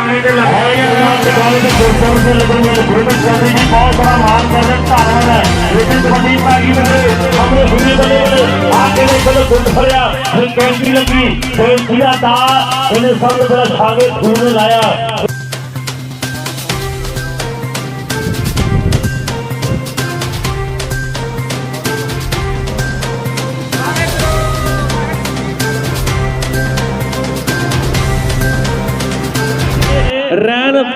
ਟਾਣੇ ਦੇ ਲੱਗਦੇ ਆ ਤੇ ਗੱਲ ਦੇ ਦੋਸਤਾਂ ਦੇ ਲੱਗਣਗੇ ਗੁਰਮਤ ਸਾਹਿਬ ਜੀ ਬਹੁਤ ਬੜਾ ਮਾਨ ਕਰਦੇ ਧੰਨਵਾਦ ਹੈ ਲੇਕਿਨ ਕਬੱਡੀ ਪਾਗੀ ਬਲੇ ਹਮਰੇ ਸੁਣੇ ਬਲੇ ਆ ਕੇ ਦੇਖੋ ਗੁੱਟ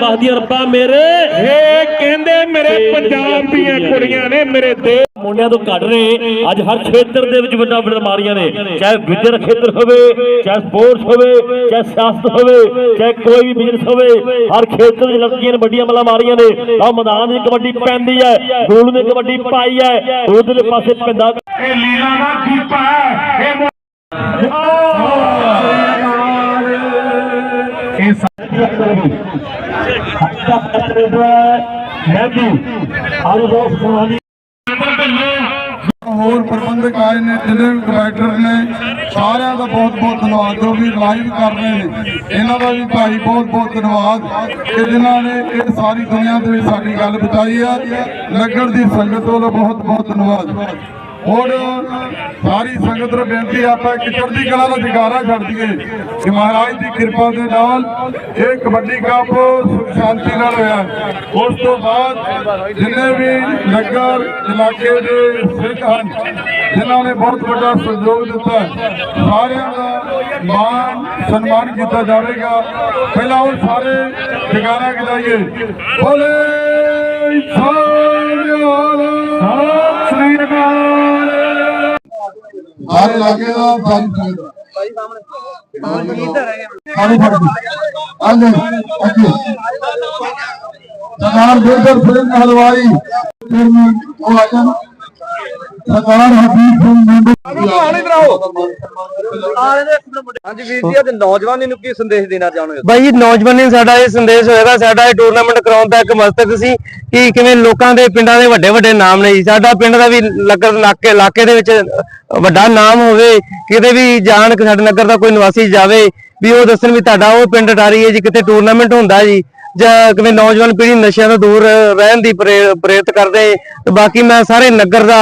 ਬਖਦੀਆਂ ਰੱਬਾ ਮੇਰੇ। ਇਹ ਕਹਿੰਦੇ ਮੇਰੇ ਪੰਜਾਬ ਦੀਆਂ ਕੁੜੀਆਂ ਨੇ ਮੇਰੇ ਦੇ ਮੁੰਡਿਆਂ ਤੋਂ ਘੱਟ ਰਹੇ ਅੱਜ ਹਰ ਖੇਤਰ ਦੇ ਵਿੱਚ ਵੱਡਾ ਬਿਮਾਰੀਆਂ ਨੇ। ਚਾਹੇ ਵਿਦਿਅਕ ਖੇਤਰ ਹੋਵੇ ਚਾਹੇ ਸਪੋਰਟਸ ਹੋਵੇ ਚਾਹੇ ਸਿਆਸਤ ਹੋਵੇ ਚਾਹੇ ਕੋਈ ਵੀ ਬਿਜ਼ਨਸ ਹੋਵੇ ਹਰ ਖੇਤਰ ਵਿੱਚ ਲੜਕੀਆਂ ਨੇ ਵੱਡੀਆਂ ਬਿਮਾਰੀਆਂ ਨੇ। ਆ ਮੈਦਾਨ ਵਿੱਚ ਕਬੱਡੀ ਪੈਂਦੀ ਹੈ ਗੋਲ ਨੇ ਕਬੱਡੀ ਪਾਈ ਹੈ। ਉਧਰਲੇ ਪਾਸੇ ਪੈਂਦਾ ਇਹ ਲੀਲਾ ਦਾ ਦੀਪਾ ਹੈ ਇਹ ਇਹ ਨਦੀ ਆਲੂ ਦੋਸਤ ਸੁਣਾਦੀ ਹੋਰ ਪ੍ਰਬੰਧਕ ਆਏ ਨੇ ਜਿੰਨੇ ਵੀ ਡਾਇਰੈਕਟਰ ਨੇ, ਸਾਰਿਆਂ ਦਾ ਬਹੁਤ ਬਹੁਤ ਧੰਨਵਾਦ, ਜੋ ਵੀ ਲਾਈਵ ਕਰ ਰਹੇ ਨੇ। ਇਹਨਾਂ ਦਾ ਵੀ ਭਾਈ ਬਹੁਤ ਬਹੁਤ ਧੰਨਵਾਦ ਕਿ ਜਿਨ੍ਹਾਂ ਨੇ ਇਹ ਸਾਰੀ ਦੁਨੀਆ ਦੇ ਵਿੱਚ ਸਾਡੀ ਗੱਲ ਬਚਾਈ ਆ। ਨਗਰ ਦੀ ਸੰਗਤ ਵੱਲੋਂ ਬਹੁਤ ਬਹੁਤ ਧੰਨਵਾਦ। ਹੋਰ ਸਾਰੀ ਸੰਗਤ ਨੂੰ ਬੇਨਤੀ ਆਪਾਂ ਕਿ ਚੜ੍ਹਦੀ ਕਲਾ ਦਾ ਜਗਾਰਾ ਛੱਡ ਦਈਏ। ਕਿ ਮਹਾਰਾਜ ਦੀ ਕਿਰਪਾ ਦੇ ਨਾਲ ਇਹ ਕਬੱਡੀ ਕੱਪ ਸੁਖ ਸ਼ਾਂਤੀ ਨਾਲ ਹੋਇਆ। ਉਸ ਤੋਂ ਬਾਅਦ ਜਿੰਨੇ ਵੀ ਨਗਰ ਇਲਾਕੇ ਦੇ ਸਿੱਖ ਹਨ, ਜਿਨ੍ਹਾਂ ਨੇ ਬਹੁਤ ਵੱਡਾ ਸਹਿਯੋਗ ਦਿੱਤਾ, ਸਾਰਿਆਂ ਦਾ ਮਾਣ, ਸਨਮਾਨ ਕੀਤਾ ਜਾਵੇਗਾ। ਪਹਿਲਾਂ ਉਹ ਸਾਰੇ ਜਗਾਰਾ ਗਜਾਈਏ। ਬੋਲੇ ਸਤਿ ਸਾਰੇ ਇਲਾਕੇ ਦਾ ਸਾਰੀ ਸੰਗਤ ਦਾ ਪਾਣੀ ਫੜ ਕੇ ਆਲੇ ਅੱਗੇ। ਸਰਦਾਰ ਗੁਰਦਰ ਸਿੰਘ ਹਲਵਾਈ ਚੇਅਰਮੈਨ ਉਹ ਆ ਜਾਣ। ਸਰਦਾਰ ਹਬੀਬ ਸਿੰਘ ਮੁੰਡੇ ਹਾਂਜੀ ਵੀਰ ਜੀ ਅੱਜ ਨੌਜਵਾਨੀ ਨੂੰ ਕੀ ਸੰਦੇਸ਼ ਦੇਣਾ ਚਾਹੁੰਦੇ ਹੋ ਬਾਈ ਨੌਜਵਾਨੀ ਨੂੰ ਸਾਡਾ ਇਹ ਸੰਦੇਸ਼ ਹੋਏਗਾ ਸਾਡਾ ਇਹ ਟੂਰਨਾਮੈਂਟ ਕਰਾਉਣ ਦਾ ਇੱਕ ਮਕਸਦ ਸੀ ਕਿ ਕਿਵੇਂ ਲੋਕਾਂ ਦੇ ਪਿੰਡਾਂ ਦੇ ਵੱਡੇ ਵੱਡੇ ਨਾਮ ਨੇ ਜੀ। ਸਾਡਾ ਪਿੰਡ ਦਾ ਵੀ ਨਗਰ ਇਲਾਕੇ ਇਲਾਕੇ ਦੇ ਵਿੱਚ ਵੱਡਾ ਨਾਮ ਹੋਵੇ ਕਿਤੇ ਵੀ ਜਾਣ ਕਿ ਸਾਡੇ ਨਗਰ ਦਾ ਕੋਈ ਨਿਵਾਸੀ ਜਾਵੇ ਵੀ ਉਹ ਦੱਸਣ ਵੀ ਤੁਹਾਡਾ ਉਹ ਪਿੰਡ ਡਾਰੀ ਹੈ ਜੀ ਕਿਤੇ ਟੂਰਨਾਮੈਂਟ ਹੁੰਦਾ ਜੀ। ਜਾਂ ਕਿਵੇਂ ਨੌਜਵਾਨ ਪੀੜ੍ਹੀ ਨਸ਼ਿਆਂ ਤੋਂ ਦੂਰ ਰਹਿਣ ਦੀ ਪ੍ਰੇਰ- ਪ੍ਰੇਰਿਤ ਕਰਦੇ। ਤੇ ਬਾਕੀ ਮੈਂ ਸਾਰੇ ਨਗਰ ਦਾ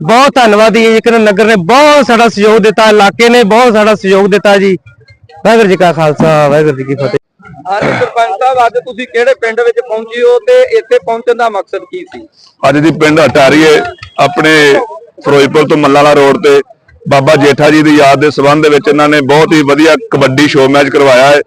ਬਹੁਤ ਧੰਨਵਾਦੀ ਹਾਂ ਜੀ ਕਿ ਨਗਰ ਨੇ ਬਹੁਤ ਸਾਡਾ ਸਹਿਯੋਗ ਦਿੱਤਾ ਇਲਾਕੇ ਨੇ ਬਹੁਤ ਸਾਡਾ ਸਹਿਯੋਗ ਦਿੱਤਾ ਜੀ। ਵਾਹਿਗੁਰੂ ਜੀ ਕਾ ਖਾਲਸਾ ਵਾਹਿਗੁਰੂ ਜੀ ਕੀ ਫਤਿਹ। ਹਾਂਜੀ ਸਰਪੰਚ ਸਾਹਿਬ ਅੱਜ ਤੁਸੀਂ ਕਿਹੜੇ ਪਿੰਡ ਵਿੱਚ ਪਹੁੰਚੇ ਹੋ ਤੇ ਇੱਥੇ ਪਹੁੰਚਣ ਦਾ ਮਕਸਦ ਕੀ ਸੀ? ਅੱਜ ਦੀ ਪਿੰਡ ਹਟਾਰੀਏ ਆਪਣੇ ਫਿਰੋਜ਼ਪੁਰ ਤੋਂ ਮੱਲਾਲਾ ਰੋਡ ਤੇ ਬਾਬਾ ਜੇਠਾ ਜੀ ਦੀ ਯਾਦ ਦੇ ਸਬੰਧ ਵਿੱਚ ਇਹਨਾਂ ਨੇ ਬਹੁਤ ਹੀ ਵਧੀਆ ਕਬੱਡੀ ਸ਼ੋਅ ਮੈਚ ਕਰਵਾਇਆ ਹੈ।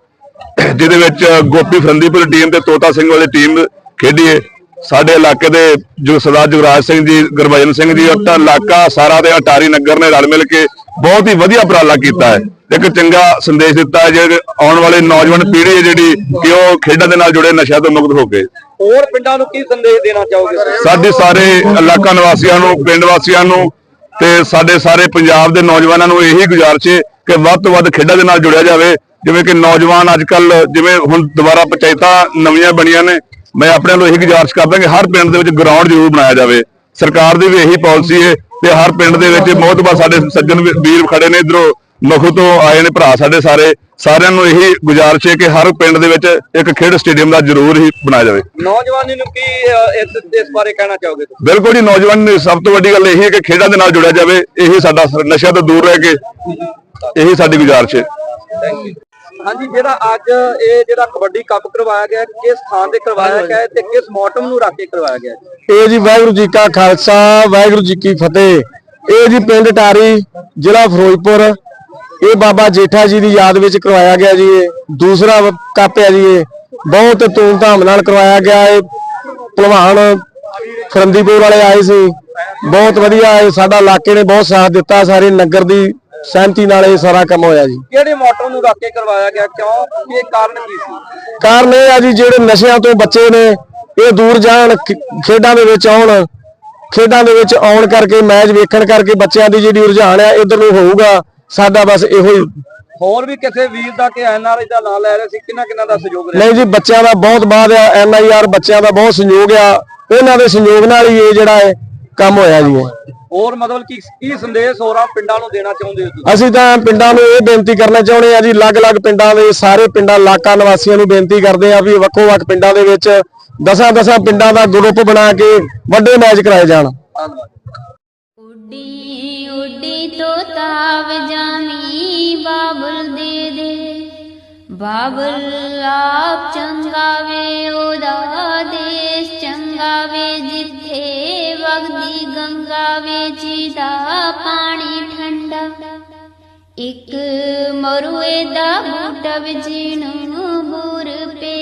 ਜਿਹਦੇ ਵਿੱਚ ਗੋਪੀ ਫਰੰਦੀਪੁਰ ਟੀਮ ਤੇ ਤੋਤਾ ਸਿੰਘ ਵਾਲੀ ਟੀਮ ਖੇਡੀ ਹੈ। ਸਾਡੇ ਇਲਾਕੇ ਦੇ ਜੋ ਸਰਦਾਰ ਜੁਗਰਾਜ ਸਿੰਘ ਜੀ ਗੁਰਭਜਨ ਸਿੰਘ ਜੀ ਅਤੇ ਇਲਾਕਾ ਸਾਰਾ ਤੇ ਅਟਾਰੀ ਨਗਰ ਨੇ ਰਲ ਮਿਲ ਕੇ ਬਹੁਤ ਹੀ ਵਧੀਆ ਉਪਰਾਲਾ ਕੀਤਾ ਹੈ। ਇੱਕ ਚੰਗਾ ਸੰਦੇਸ਼ ਦਿੱਤਾ ਹੈ ਜਿਹੜੇ ਆਉਣ ਵਾਲੇ ਨੌਜਵਾਨ ਪੀੜ੍ਹੀ ਹੈ ਜਿਹੜੀ ਕਿ ਉਹ ਖੇਡਾਂ ਦੇ ਨਾਲ ਜੁੜੇ ਨਸ਼ਿਆਂ ਤੋਂ ਮੁਕਤ ਹੋ ਕੇ। ਹੋਰ ਪਿੰਡਾਂ ਨੂੰ ਕੀ ਸੰਦੇਸ਼ ਦੇਣਾ ਚਾਹੋਗੇ? ਸਾਡੇ ਸਾਰੇ ਇਲਾਕਾ ਨਿਵਾਸੀਆਂ ਨੂੰ ਪਿੰਡ ਵਾਸੀਆਂ ਨੂੰ ਤੇ ਸਾਡੇ ਸਾਰੇ ਪੰਜਾਬ ਦੇ ਨੌਜਵਾਨਾਂ ਨੂੰ ਇਹੀ ਗੁਜ਼ਾਰਿਸ਼ ਹੈ ਕਿ ਵੱਧ ਤੋਂ ਵੱਧ ਖੇਡਾਂ ਦੇ ਨਾਲ ਜੁੜਿਆ ਜਾਵੇ। ਜਿਵੇਂ ਕਿ ਨੌਜਵਾਨ ਅੱਜ ਕੱਲ ਜਿਵੇਂ ਹੁਣ ਦੁਬਾਰਾ ਪੰਚਾਇਤਾਂ ਨਵੀਆਂ ਬਣੀਆਂ ਨੇ ਮੈਂ ਆਪਣੇ ਵੱਲੋਂ ਇਹੀ ਗੁਜ਼ਾਰਿਸ਼ ਕਰਦਾ ਕਿ ਹਰ ਪਿੰਡ ਦੇ ਵਿੱਚ ਗਰਾਊਂਡ ਜ਼ਰੂਰ ਬਣਾਇਆ ਜਾਵੇ। ਸਰਕਾਰ ਦੀ ਵੀ ਇਹੀ ਪਾਲਿਸੀ ਹੈ ਤੇ ਹਰ ਪਿੰਡ ਦੇ ਵਿੱਚ ਬਹੁਤ ਸਾਡੇ ਸੱਜਣ ਵੀਰ ਖੜੇ ਨੇ ਇਧਰੋਂ ਮਖੂ ਤੋਂ ਆਏ ਨੇ ਭਰਾ ਸਾਡੇ ਸਾਰੇ। ਸਾਰਿਆਂ ਨੂੰ ਇਹੀ ਗੁਜ਼ਾਰਿਸ਼ ਹੈ ਕਿ ਹਰ ਪਿੰਡ ਦੇ ਵਿੱਚ ਇੱਕ ਖੇਡ ਸਟੇਡੀਅਮ ਦਾ ਜ਼ਰੂਰ ਹੀ ਬਣਾਇਆ ਜਾਵੇ। ਨੌਜਵਾਨੀ ਨੂੰ ਕੀ ਇਸ ਇਸ ਬਾਰੇ ਕਹਿਣਾ ਚਾਹੋਗੇ ਤੁਸੀਂ? ਬਿਲਕੁਲ ਜੀ ਨੌਜਵਾਨ ਸਭ ਤੋਂ ਵੱਡੀ ਗੱਲ ਇਹ ਹੈ ਕਿ ਖੇਡਾਂ ਦੇ ਨਾਲ ਜੁੜਿਆ ਜਾਵੇ। ਇਹੀ ਸਾਡਾ ਸ- ਨਸ਼ਿਆਂ ਤੋਂ ਦੂਰ ਰਹਿ ਕੇ ਇਹੀ ਸਾਡੀ ਗੁਜ਼ਾਰਿਸ਼ ਹੈ। ਥੈਂਕ ਯੂ ਹਾਂਜੀ, ਜਿਹੜਾ ਅੱਜ ਇਹ ਜਿਹੜਾ ਕਬੱਡੀ ਕੱਪ ਕਰਵਾਇਆ ਗਿਆ, ਕਿਸ ਥਾਂ ਤੇ ਕਰਵਾਇਆ ਗਿਆ ਤੇ ਕਿਸ ਮੌਟਮ ਨੂੰ ਰੱਖ ਕੇ ਕਰਵਾਇਆ ਗਿਆ ਇਹ ਜੀ ਵਾਹਿਗੁਰੂ ਜੀ ਕਾ ਖਾਲਸਾ, ਵਾਹਿਗੁਰੂ ਜੀ ਕੀ ਫਤਿਹ। ਇਹ ਜੀ ਪਿੰਡ ਟਾਰੀ, ਜ਼ਿਲ੍ਹਾ ਫਿਰੋਜ਼ਪੁਰ। ਇਹ ਬਾਬਾ ਜੇਠਾ ਜੀ ਦੀ ਯਾਦ ਵਿੱਚ ਕਰਵਾਇਆ ਗਿਆ ਜੀ ਇਹ। ਦੂਸਰਾ ਕੱਪ ਹੈ ਜੀ ਇਹ। ਬਹੁਤ ਧੂਮਧਾਮ ਨਾਲ ਕਰਵਾਇਆ ਗਿਆ ਇਹ। ਭਲਵਾਨ ਫਰੰਦੀਪੁਰ ਵਾਲੇ ਆਏ ਸੀ। ਬਹੁਤ ਵਧੀਆ ਸਾਡਾ ਇਲਾਕੇ ਨੇ ਬਹੁਤ ਸਾਥ ਦਿੱਤਾ, ਸਾਰੇ ਨਗਰ ਦੀ ਸਹਿਮਤੀ ਨਾਲ ਇਹ ਸਾਰਾ ਕੰਮ ਹੋਇਆ ਜੀ। ਕਿਹੜੇ ਮੌਟਮ ਨੂੰ ਰੱਖ ਕੇ ਕਰਵਾਇਆ ਗਿਆ? ਕਿਉਂ? ਇਹ ਕਾਰਨ ਕੀ ਸੀ? ਕਾਰਨ ਇਹ ਆ ਜੀ ਜਿਹੜੇ ਨਸ਼ਿਆਂ ਤੋਂ ਬੱਚੇ ਨੇ ਇਹ ਦੂਰ ਜਾਣ ਖੇਡਾਂ ਦੇ ਵਿੱਚ ਆਉਣ। ਖੇਡਾਂ ਦੇ ਵਿੱਚ ਆਉਣ ਕਰਕੇ ਮੈਚ ਵੇਖਣ ਕਰਕੇ ਬੱਚਿਆਂ ਦੀ ਜਿਹੜੀ ਰੁਝਾਨ ਆ ਇਧਰ ਨੂੰ ਹੋਊਗਾ। ਸਾਡਾ ਬਸ ਇਹੋ ਹੀ। ਹੋਰ ਵੀ ਕਿਸੇ ਵੀਰ ਦਾ ਕਿ ਐਨਆਰਆਈ ਦਾ ਨਾਂ ਲੈ ਰਹੇ ਸੀ? ਕਿੰਨਾ ਕਿੰਨਾ ਦਾ ਸਹਿਯੋਗ ਰਿਹਾ? ਨਹੀਂ ਜੀ ਬੱਚਿਆਂ ਦਾ ਬਹੁਤ ਬਾਅਦ ਆ ਐਨਆਈਆਰ ਬੱਚਿਆਂ ਦਾ ਬਹੁਤ ਸੰਯੋਗ ਆ। ਉਹਨਾਂ ਦੇ ਸੰਯੋਗ ਨਾਲ ਹੀ ਇਹ ਜਿਹੜਾ ਹੈ ਕੰਮ ਹੋਇਆ ਜੀ। ਇਹ। ਹੋਰ ਮਤਲਬ ਕੀ ਕੀ ਸੰਦੇਸ਼ ਹੋਰਾਂ ਪਿੰਡਾਂ ਨੂੰ ਦੇਣਾ ਚਾਹੁੰਦੇ ਹੋ ਤੁਸੀਂ? ਅਸੀਂ ਤਾਂ ਪਿੰਡਾਂ ਨੂੰ ਇਹ ਬੇਨਤੀ ਕਰਨਾ ਚਾਹੁੰਦੇ ਆ ਜੀ ਅਲੱਗ-ਅਲੱਗ ਪਿੰਡਾਂ ਦੇ ਸਾਰੇ ਪਿੰਡਾਂ ਇਲਾਕਾ ਨਿਵਾਸੀਆਂ ਨੂੰ ਬੇਨਤੀ ਕਰਦੇ ਆ ਵੀ ਵੱਖੋ-ਵੱਖ ਪਿੰਡਾਂ ਦੇ ਵਿੱਚ ਦਸਾਂ-ਦਸਾਂ ਪਿੰਡਾਂ ਦਾ ਗਰੁੱਪ ਬਣਾ ਕੇ ਵੱਡੇ ਮੈਚ ਕਰਾਏ ਜਾਣ। ਧੰਨਵਾਦ ਉੱਡੀ ਉੱਡੀ ਤੋਤਾ ਵਜਾਵੀ ਬਾਬਲ ਦੇ ਦੇ। ਬਾਬਲ ਆਪ ਚੰਗਾ ਵੇ ਉਹਦਾ ਦੇਸ਼ ਚੰਗਾ ਵੇ ਜਿੱਥੇ ਵਗਦੀ ਗੰਗਾ ਵੇ ਦਾ ਪਾਣੀ ਠੰਡਾ। ਇੱਕ ਮਰੂਏ ਦਾ ਬੂਟਾ ਨੂੰ ਬੂਰ ਪੇ